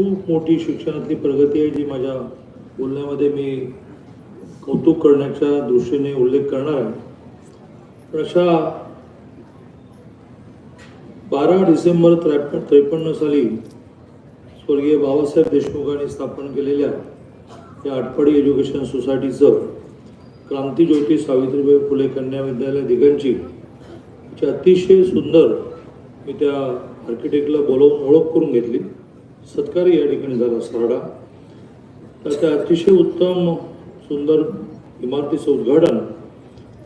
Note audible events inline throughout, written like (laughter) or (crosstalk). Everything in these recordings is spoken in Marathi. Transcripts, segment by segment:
खूप मोठी शिक्षणातली प्रगती आहे जी माझ्या बोलण्यामध्ये मी कौतुक करण्याच्या दृष्टीने उल्लेख करणार आहे. पण अशा बारा डिसेंबर त्रेपन्न त्रेपन्न साली स्वर्गीय बाबासाहेब देशमुखांनी स्थापन केलेल्या या आटपाडी एज्युकेशन सोसायटीचं क्रांतीज्योती सावित्रीबाई फुले कन्या विद्यालय दिगंची अतिशय सुंदर मी त्या आर्किटेक्टला बोलवून ओळख करून घेतली. सत्कार या ठिकाणी झाला सरडा. तर त्या अतिशय उत्तम सुंदर इमारतीचं उद्घाटन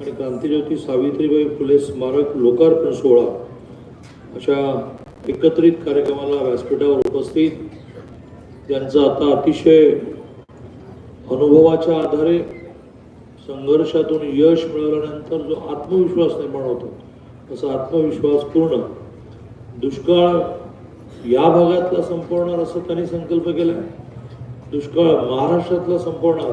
आणि क्रांतीज्योती सावित्रीबाई फुले स्मारक लोकार्पण सोहळा अशा एकत्रित कार्यक्रमाला व्यासपीठावर उपस्थित. त्यांचं आता अतिशय अनुभवाच्या आधारे संघर्षातून यश मिळवल्यानंतर जो आत्मविश्वास निर्माण होतो तसा आत्मविश्वास पूर्ण दुष्काळ या भागातला संपवणार असं त्यांनी संकल्प केला दुष्काळ महाराष्ट्रातला संपवणार.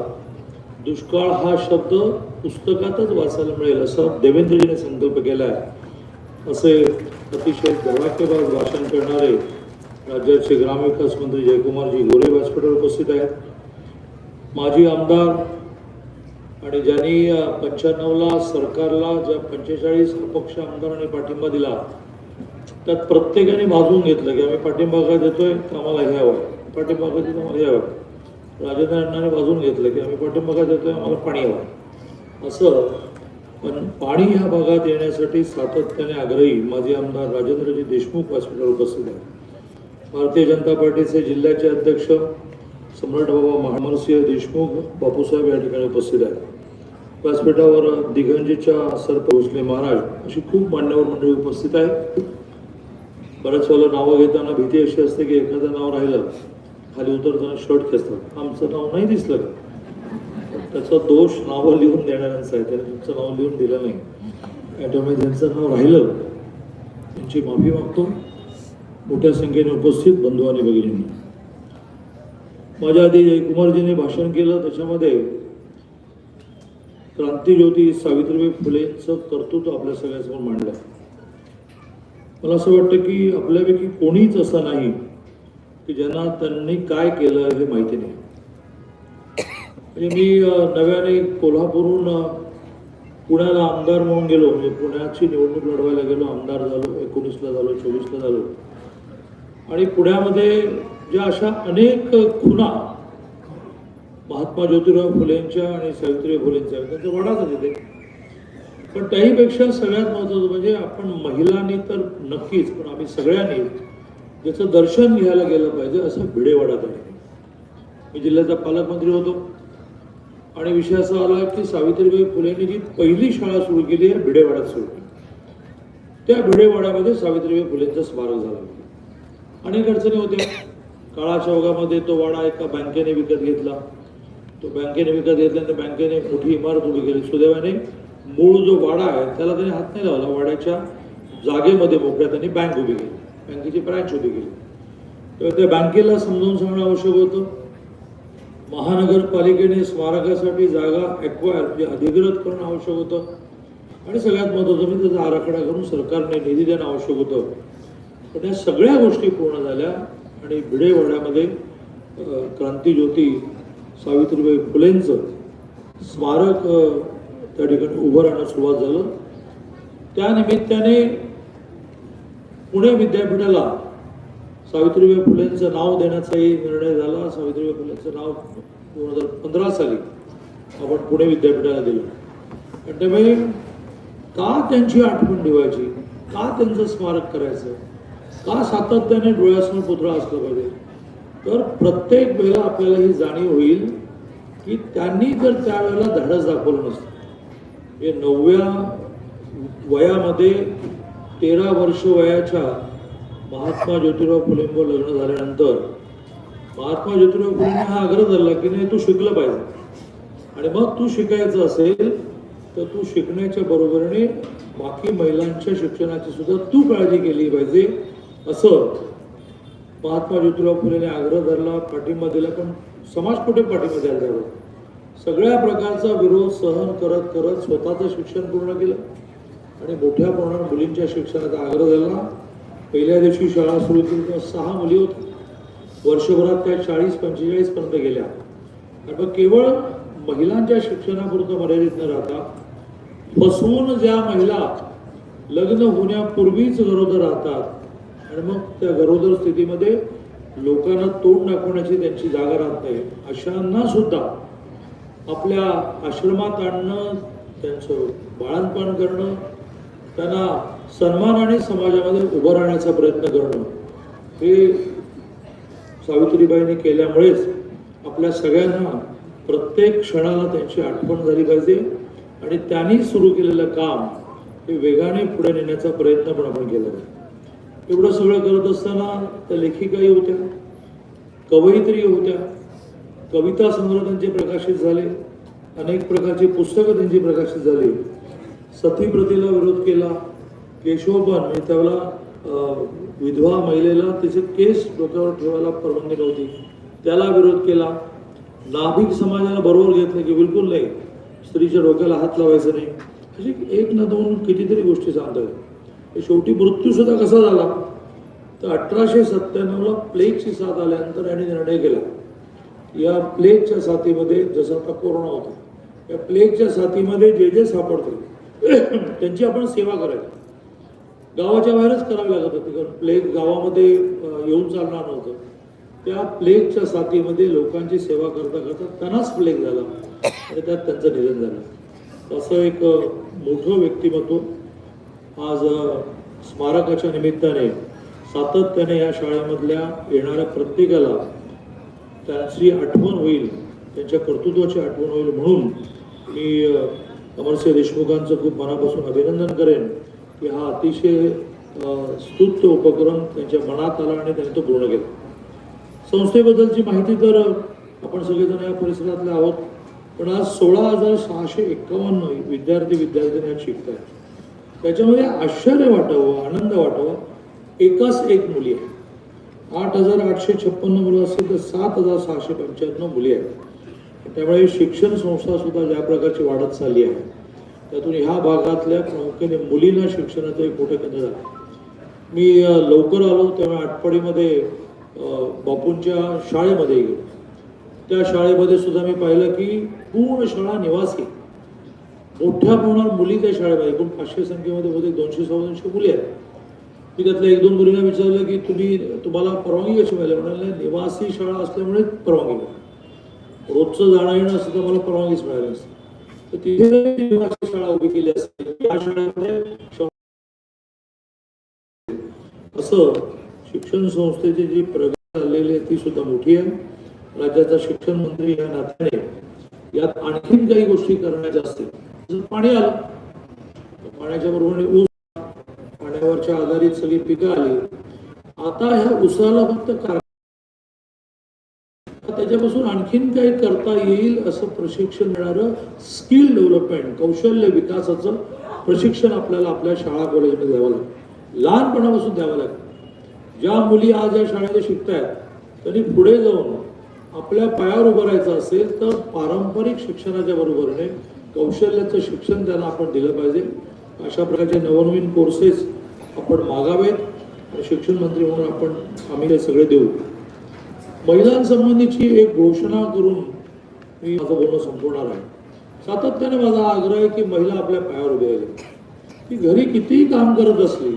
दुष्काळ हा शब्द पुस्तकातच वाचायला मिळेल असं देवेंद्रजीने संकल्प केला आहे असे अतिशय धडाकेबाज भाषण करणारे राज्याचे ग्रामविकास मंत्री जयकुमारजी गोरे व्यासपीठावर उपस्थित आहेत. माजी आमदार आणि ज्यांनी पंच्याण्णवला सरकारला ज्या पंचेचाळीस अपक्ष आमदारांनी पाठिंबा दिला त्यात प्रत्येकाने भाजून घेतलं की आम्ही पाठिंबा का देतोय तर आम्हाला घ्यावं पाठिंबा का देतो आम्हाला घ्यावं राजेंद्र अण्णाने भाजून घेतलं की आम्ही पाठिंबा का देतोय आम्हाला पाणी हवं. असं पण पाणी ह्या भागात येण्यासाठी सातत्याने आग्रही माजी आमदार राजेंद्रजी देशमुख हॉस्पिटल उपस्थित आहेत. भारतीय जनता पार्टीचे जिल्ह्याचे अध्यक्ष सम्राट बाबा महामरसिंह देशमुख बापूसाहेब या ठिकाणी उपस्थित आहेत. व्यासपीठावर दिगंजीच्या सर्प भोसले महाराज अशी खूप मान्यवर मंडळी उपस्थित आहेत. बऱ्याच वेळेला नावं घेताना भीती अशी असते की एखादं नाव राहिलं खाली उतरताना शर्ट खेचतात. आमचं नाव नाही दिसलं का? त्याचा दोष नावं लिहून देणाऱ्यांचा आहे. त्याने तुमचं नाव लिहून दिलं नाही. त्यामुळे ज्यांचं नाव राहिलं त्यांची माफी मागतो. मोठ्या संख्येने उपस्थित बंधू आणि भगिनींनी. माझ्या आधी जयकुमारजीने भाषण केलं. त्याच्यामध्ये क्रांतीज्योती सावित्रीबाई फुलेंचं कर्तृत्व आपल्या सगळ्यासमोर मांडलं. मला असं वाटतं की आपल्यापैकी कोणीच असं नाही की ज्यांना त्यांनी काय केलं हे माहिती नाही. म्हणजे मी नव्याने कोल्हापूरहून पुण्याला आमदार म्हणून गेलो. म्हणजे पुण्याची निवडणूक लढवायला गेलो. आमदार झालो एकोणीसला झालो चोवीसला झालो. आणि पुण्यामध्ये ज्या अशा अनेक खुना महात्मा ज्योतिराव फुलेंच्या आणि सावित्रीबाई फुलेंच्या त्यांचा वडाच तिथे. पण त्याहीपेक्षा सगळ्यात महत्त्वाचं म्हणजे आपण महिलांनी तर नक्कीच पण आम्ही सगळ्यांनी ज्याचं दर्शन घ्यायला गेलं पाहिजे असं भिडेवाडा आहे मी जिल्ह्याचा पालकमंत्री होतो. आणि विषय असा आला की सावित्रीबाई फुलेंनी जी पहिली शाळा सुरू केली आहे भिडेवाड्यात सुरू केली. त्या भिडेवाड्यामध्ये सावित्रीबाई फुलेंचं स्मारक झालं अनेक अडचणी होत्या. काळाच्या ओघामध्ये तो वाडा एका बँकेने विकत घेतला. तो बँकेने विकत घेतल्यानंतर बँकेने मोठी इमारत उभी केली. सुदैवाने मूळ जो वाडा आहे त्याला त्यांनी हात नाही लावला. वाड्याच्या जागेमध्ये मोकळ्या त्यांनी बँक उभी केली. बँकेची ब्रँच उभी केली. तेव्हा त्या बँकेला समजावून सांगणं आवश्यक होतं. महानगरपालिकेने स्मारकासाठी जागा एक्वायर म्हणजे अधिग्रहित करणं आवश्यक होतं. आणि सगळ्यात महत्त्वाचं म्हणजे त्याचा आराखडा करून सरकारने निधी देणं आवश्यक होतं. पण या सगळ्या गोष्टी पूर्ण झाल्या आणि भिडेवाड्यामध्ये क्रांतीज्योती सावित्रीबाई फुलेंचं स्मारक त्या ठिकाणी उभं राहणं सुरुवात झालं. त्या निमित्ताने पुणे विद्यापीठाला सावित्रीबाई फुलेंचं नाव देण्याचाही निर्णय झाला. सावित्रीबाई फुलेंचं नाव दोन हजार पंधरा साली आपण पुणे विद्यापीठाला दिलं. आणि त्यामुळे का त्यांची आठवण ठेवायची? का त्यांचं स्मारक करायचं? का सातत्याने डोळ्यासमोर पुतळा असलं पाहिजे? तर प्रत्येक वेळेला आपल्याला ही जाणीव होईल की त्यांनी जर त्यावेळेला धाडस दाखवलं नसतं हे नवव्या वयामध्ये तेरा वर्ष वयाच्या महात्मा ज्योतिराव फुलेंवर लग्न झाल्यानंतर महात्मा ज्योतिराव फुलेंनी हा आग्रह धरला की नाही तू शिकलं पाहिजे. आणि मग तू शिकायचं असेल तर तू शिकण्याच्या बरोबरीने बाकी महिलांच्या शिक्षणाची सुद्धा तू काळजी केली पाहिजे असं महात्मा ज्योतिराव फुलेने आग्रह धरला पाठिंबा दिला पण समाज कुठे पाठिंबा द्यायला सगळ्या प्रकारचा विरोध सहन करत करत स्वतःचं शिक्षण पूर्ण केलं. आणि मोठ्या प्रमाणात मुलींच्या शिक्षणाचा आग्रह झाला पहिल्या दिवशी शाळा सुरू केली तेव्हा सहा मुली होत्या वर्षभरात त्या चाळीस पंचेचाळीस पर्यंत गेल्या. आणि मग केवळ महिलांच्या शिक्षणापुरतं मर्यादित न राहता फसवून ज्या महिला लग्न होण्यापूर्वीच गरोदर राहतात आणि मग त्या गरोदर स्थितीमध्ये लोकांना तोंड दाखवण्याची त्यांची जागा राहत नाही अशांना सुद्धा आपल्या आश्रमात आणणं त्यांचं बाळणपण करणं त्यांना सन्मानाने समाजामध्ये उभं राहण्याचा प्रयत्न करणं हे सावित्रीबाईंनी केल्यामुळेच आपल्या सगळ्यांना प्रत्येक क्षणाला त्यांची आठवण झाली पाहिजे आणि त्यांनी सुरू केलेलं काम हे वेगाने पुढे नेण्याचा प्रयत्न पण आपण केला एवढं सगळं करत असताना त्या लेखिकाही होत्या कवयित्री होत्या कविता संग्रह त्यांचे प्रकाशित झाले अनेक प्रकारची पुस्तकं त्यांची प्रकाशित झाली. सतीप्रतीला विरोध केला केशवपन म्हणजे त्याला विधवा महिलेला तिचे केस डोक्यावर ठेवायला परवानगी नव्हती. त्याला विरोध केला. नाभिक समाजाला बरोबर घेतलं की बिलकुल नाही. स्त्रीच्या डोक्याला हात लावायचा नाही. अशी एक ना दोन कितीतरी गोष्टी सांगतात शेवटी मृत्यूसुद्धा कसा झाला? तर अठराशे सत्त्याण्णवला प्लेगची साथ आल्यानंतर यांनी निर्णय केला. या प्लेगच्या साथीमध्ये जसं आता कोरोना होता या प्लेगच्या साथीमध्ये जे जे सापडते (clears throat) त्यांची आपण सेवा करायची गावाच्या बाहेरच करावी लागत होती कारण प्लेग गावामध्ये येऊन चालणार नव्हतं. त्या प्लेगच्या साथीमध्ये लोकांची सेवा करता करता त्यांनाच प्लेग झाला. आणि त्यात त्यांचं निधन झालं. असं एक मोठं व्यक्तिमत्व आज स्मारकाच्या निमित्ताने सातत्याने या शाळेमधल्या येणाऱ्या प्रत्येकाला त्यांची आठवण होईल त्यांच्या कर्तृत्वाची आठवण होईल म्हणून मी अमरसिंह देशमुखांचं खूप मनापासून अभिनंदन करेन की हा अतिशय स्तुत्य उपक्रम त्यांच्या मनात आला आणि त्यांनी तो पूर्ण केला. संस्थेबद्दलची माहिती तर आपण सगळेजण या परिसरातले आहोत पण आज सोळा हजार सहाशे एक्कावन्न विद्यार्थी विद्यार्थिनी आज शिकत आहेत त्याच्यामध्ये आश्चर्य वाटावं आनंद वाटावा एकाच एक मुली आहे आठ हजार आठशे छप्पन्न मुलं असतील तर सात हजार सहाशे पंच्याण्णव मुली आहेत. त्यामुळे शिक्षण संस्था सुद्धा ज्या प्रकारची वाढत चालली आहे त्यातून ह्या भागातल्या प्रामुख्याने मुलींना शिक्षणाचं एक मोठं केंद्र झालं. मी लवकर आलो त्यामुळे आटपाडीमध्ये बापूंच्या शाळेमध्ये गेलो. त्या शाळेमध्ये सुद्धा मी पाहिलं की पूर्ण शाळा निवासी. मोठ्या प्रमाणात मुली त्या शाळेमध्ये एकूण पाचशे संख्येमध्ये होते दोनशे सव्वा दोनशे मुली आहेत. मी त्यातल्या एक दोन मुलींना विचारलं की तुम्ही तुम्हाला परवानगी कशी मिळाली? म्हणाले निवासी शाळा असल्यामुळे परवानगी मिळाली. रोजचं जाणं येणं असतं तर मला परवानगीच मिळाली असते तर तिथे निवासी शाळा उभी केली असते या शाळेमध्ये असं शिक्षण संस्थेची जी प्रगती झालेली आहे ती सुद्धा मोठी आहे. राज्याचा शिक्षण मंत्री या नात्याने यात आणखीन काही गोष्टी करण्याच्या असतील जर पाणी आलं पाण्याच्या बरोबर ऊस पाण्यावरच्या आधारित सगळी पिकं आली. आता ह्या उसाला फक्त कार त्याच्यापासून आणखीन काही करता येईल असं प्रशिक्षण मिळणारं स्किल डेव्हलपमेंट कौशल्य विकासाचं प्रशिक्षण आपल्याला आपल्या शाळा कॉलेजमध्ये द्यावं लागतं लहानपणापासून द्यावं लागतं ज्या मुली आज या शाळेमध्ये शिकतायत त्यांनी पुढे जाऊन आपल्या पायावर उभं राहायचं असेल तर पारंपरिक शिक्षणाच्या बरोबरीने कौशल्याचं शिक्षण त्यांना आपण दिलं पाहिजे. अशा प्रकारचे नवनवीन कोर्सेस आपण मागावेत शिक्षण मंत्री म्हणून आपण आम्ही ते सगळे देऊ. महिलांसंबंधीची एक घोषणा करून मी माझं बोलणं संपवणार आहे. सातत्याने माझा आग्रह आहे की महिला आपल्या पायावर उभे राहिले ती घरी कितीही काम करत असली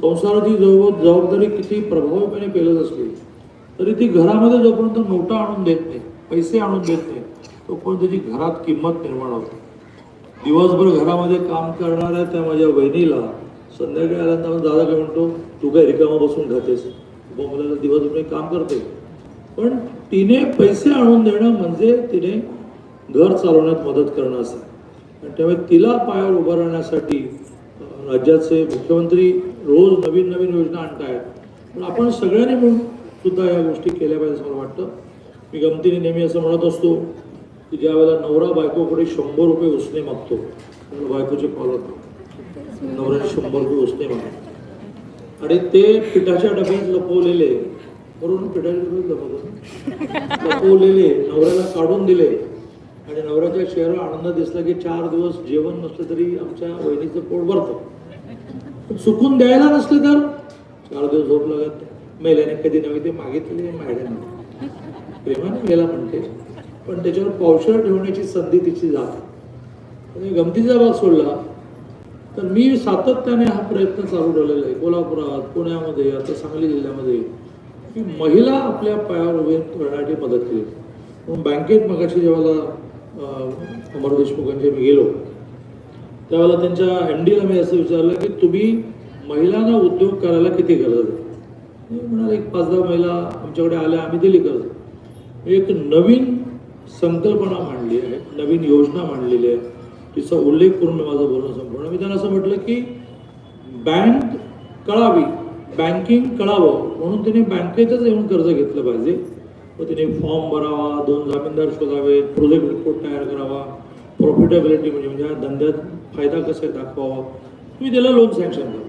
संसाराची जवळ जबाबदारी किती प्रभावीपणे पेलत असली तरी ती घरामध्ये जोपर्यंत नोटा आणून देत नाही पैसे आणून देत नाही तोपर्यंत त्याची घरात किंमत निर्माण होते. दिवसभर घरामध्ये काम करणाऱ्या त्या माझ्या बहिणीला संध्याकाळी आल्यानंतर दादा काय म्हणतो तू काय रिकामा बसून खातेस? मग मुलाला दिवसभर मी काम करते. पण तिने पैसे आणून देणं म्हणजे तिने घर चालवण्यात मदत करणं असं आणि त्यामुळे तिला पायावर उभं राहण्यासाठी राज्याचे मुख्यमंत्री रोज नवीन नवीन योजना आणतायत. पण आपण सगळ्यांनी मिळून सुद्धा या गोष्टी केल्या पाहिजे असं मला वाटतं. मी गमतीने नेहमी असं म्हणत असतो की ज्या वेळेला नवरा बायकोकडे शंभर रुपये उसने मागतो त्यावेळेला बायकोचे कॉल नवऱ्यात शंभर रुपये उसने मागतो आणि ते पिठाच्या डब्यात लपवलेले बरोबर पिठाच्या डब्यात लपवलेले नवऱ्याला काढून दिले. आणि नवऱ्याच्या चेहरा आनंद दिसला की चार दिवस जेवण नसलं तरी आमच्या वहिनीचं पोट भरतं. सुकून द्यायला नसले तर चार दिवस झोप लागत मेल्याने कधी नव्हे ते मागितले माहिती प्रेमाने गेला म्हणते. पण त्याच्यावर पावसाळा ठेवण्याची संधी तिची जात. आणि गमतीचा भाग सोडला. तर मी सातत्याने हा प्रयत्न चालू ठेवलेला आहे. कोल्हापुरात पुण्यामध्ये आता सांगली जिल्ह्यामध्ये. की महिला आपल्या पायावर उभे करण्यासाठी मदत केली. म्हणून बँकेत मगाशी जेव्हा अमर देशमुखांचे मी गेलो त्यावेळेला त्यांच्या एम डीला मी असं विचारलं की तुम्ही महिलांना उद्योग करायला किती गरज आहे? म्हणाल एक पाच दहा महिला आमच्याकडे आल्या आम्ही दिली कर्ज एक नवीन संकल्पना मांडली आहे नवीन योजना मांडलेली आहे. तिचा उल्लेख करून मी माझं बोलणं संपूर्ण मी त्यांना असं म्हटलं की बँक कळावी बँकिंग कळावं म्हणून तिने बँकेतच येऊन कर्ज घेतलं पाहिजे. व तिने फॉर्म भरावा दोन जामीनदार शोधावेत प्रोजेक्ट रिपोर्ट तयार करावा प्रॉफिटेबिलिटी म्हणजे म्हणजे धंद्यात फायदा कसा दाखवावा. तुम्ही त्याला लोन सँक्शन करा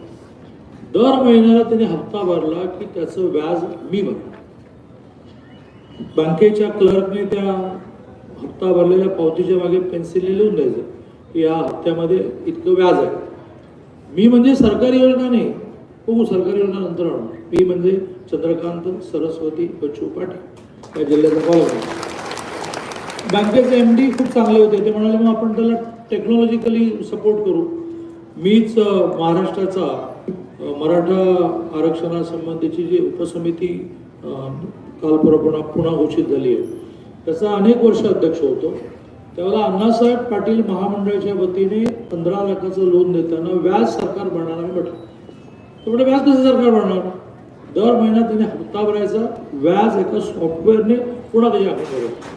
दर महिन्याला त्याने हप्ता भरला की त्याचं व्याज मी भरतो. बँकेच्या क्लर्कने त्या हप्ता भरलेल्या पावतीच्या मागे पेन्सिल लिहून द्यायचं. की या हप्त्यामध्ये इतकं व्याज आहे. मी म्हणजे सरकारी योजना नाही हो सरकारी योजना नंतर आणू मी म्हणजे चंद्रकांत सरस्वती बच्चू पाटील या जिल्ह्याचा कॉलेज बँकेचे एम डी खूप चांगले होते. ते म्हणाले मग आपण त्याला टेक्नॉलॉजिकली सपोर्ट करू. मीच महाराष्ट्राचा मराठा आरक्षणासंबंधीची जी उपसमिती अ, काल परवा पुन्हा घोषित झाली आहे. त्याचा अनेक वर्ष अध्यक्ष होतो. त्यावेळेला अण्णासाहेब पाटील महामंडळाच्या वतीने पंधरा लाखाचं लोन देताना व्याज सरकार भरणार आम्ही म्हटलं. तर व्याज कसं सरकार भरणार? दर महिन्यात त्याने हप्ता भरायचा व्याज एका सॉफ्टवेअरने पुन्हा त्याच्या अकाउंटवर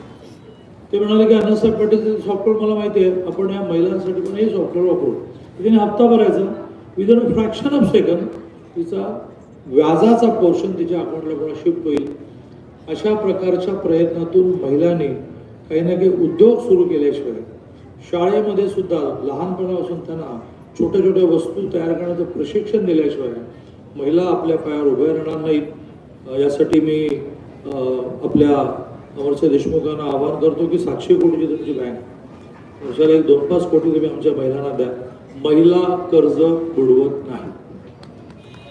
ते म्हणाले की अण्णासाहेब पाटील सॉफ्टवेअर मला माहिती आहे आपण या महिलांसाठी पण हे सॉफ्टवेअर वापरू. तिने हप्ता भरायचा. Within a fraction of second तिचा व्याजाचा पोर्शन तिच्या अकाउंटला पुन्हा शिफ्ट होईल? अशा प्रकारच्या प्रयत्नातून महिलांनी काही ना काही उद्योग सुरू केल्याशिवाय शाळेमध्ये सुद्धा लहानपणापासून त्यांना छोट्या छोट्या वस्तू तयार करण्याचं प्रशिक्षण दिल्याशिवाय महिला आपल्या पायावर उभ्या राहणार नाहीत. यासाठी मी आपल्या अमरसिंह देशमुखांना आवाहन करतो की सातशे कोटीची तुमची बँक. वर्षाला एक दोन पाच कोटी तुम्ही आमच्या महिलांना द्या. महिला कर्ज बुडवत नाही.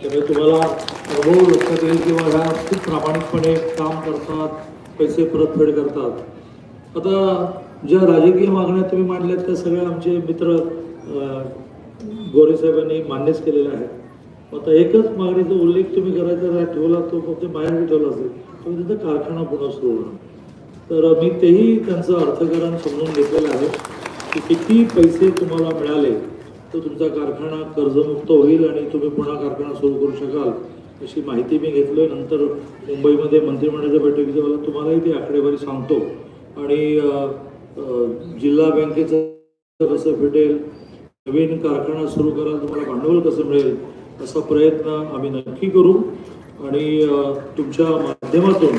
त्यामुळे तुम्हाला अनुभव लक्षात येईल किंवा ह्या खूप प्रामाणिकपणे काम करतात पैसे परतफेड करतात. आता ज्या राजकीय मागण्या तुम्ही मांडल्यात त्या सगळ्या आमचे मित्र अं, गोरे साहेबांनी मान्यच केलेल्या आहेत. आता एकच मागणीचा उल्लेख तुम्ही करायचा ठेवला तो फक्त बाहेर ठेवला असेल तर तिथं कारखाना पुन्हा सुरू होणार. तर मी तेही त्यांचं अर्थकारण समजून घेतलेलं आहे की किती पैसे तुम्हाला मिळाले तर तुमचा कारखाना कर्जमुक्त होईल आणि तुम्ही पुन्हा कारखाना सुरू करू शकाल अशी माहिती मी घेतलोय. नंतर मुंबईमध्ये मंत्रिमंडळाच्या बैठकीच्या वेळेला तुम्हालाही ती आकडेवारी सांगतो. आणि जिल्हा बँकेचं कसं भेटेल नवीन कारखाना सुरू करायला तुम्हाला भांडवल कसं मिळेल असा प्रयत्न आम्ही नक्की करू. आणि तुमच्या माध्यमातून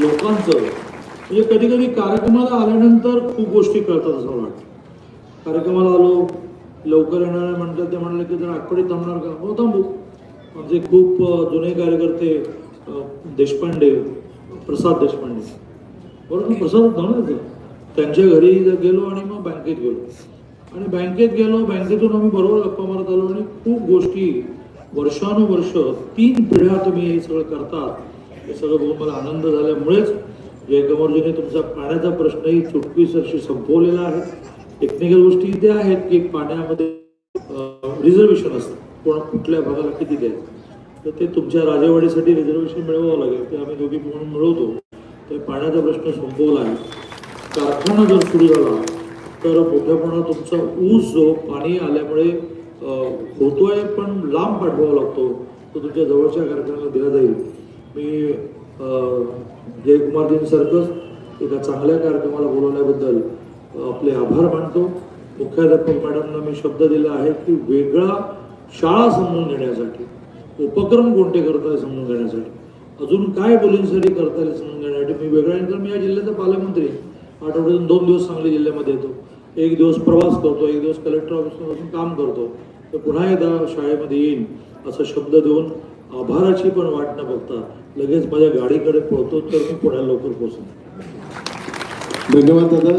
लोकांचं म्हणजे कधी कधी कार्यक्रमाला आल्यानंतर खूप गोष्टी कळतात असं मला वाटतं. कार्यक्रमाला आलो लवकर येणार म्हणतात ते म्हणाले की जर आठवडे थांबणार का? हो थांबू. आमचे खूप जुने कार्यकर्ते देशपांडे प्रसाद देशपांडे. परंतु प्रसाद होता ना ते त्यांच्या घरी गेलो आणि मग बँकेत गेलो. आणि बँकेत गेलो बँकेतून आम्ही बरोबर गप्पा मारत आलो आणि खूप गोष्टी वर्षानुवर्ष तीन पिढ्या तुम्ही हे सगळं करतात हे सगळं बघून मला आनंद झाल्यामुळेच जयकमरजीने तुमचा पाण्याचा प्रश्नही चुटकीसरशी संपवलेला आहे. टेक्निकल गोष्टी इथे आहेत की पाण्यामध्ये रिझर्वेशन असतं. कोण कुठल्या भागाला किती द्यायचं? तर ते तुमच्या राजेवाडीसाठी रिझर्वेशन मिळवावं लागेल. ते आम्ही दोघी म्हणून मिळवतो. तरी पाण्याचा प्रश्न संपवला आहे. कारखाना जर सुरू झाला तर मोठ्या प्रमाणात तुमचा ऊस जो पाणी आल्यामुळे होतोय पण लांब पाठवावा लागतो तो तुमच्या जवळच्या कारखान्याला दिला जाईल. मी अं, जयकुमारजींसारखंच एका चांगल्या कार्यक्रमाला बोलवल्याबद्दल आपले आभार मानतो. मुख्याध्यापक मॅडमना मी शब्द दिला आहे की वेगळा शाळा समजून घेण्यासाठी उपक्रम कोणते करत आहे समजून घेण्यासाठी? अजून काय मुलींसाठी करता येईल समजून घेण्यासाठी मी वेगळा तर मी या जिल्ह्याचा पालकमंत्री आठवड्यातून दोन दिवस सांगली जिल्ह्यामध्ये येतो. एक दिवस प्रवास करतो एक दिवस कलेक्टर ऑफिसमध्ये काम करतो. तर पुन्हा एकदा शाळेमध्ये येईन असा शब्द देऊन आभाराची पण वाट न बघता लगेच माझ्या गाडीकडे पळतो तर मी पुण्याला लवकर पोहोचतो धन्यवाद दादा.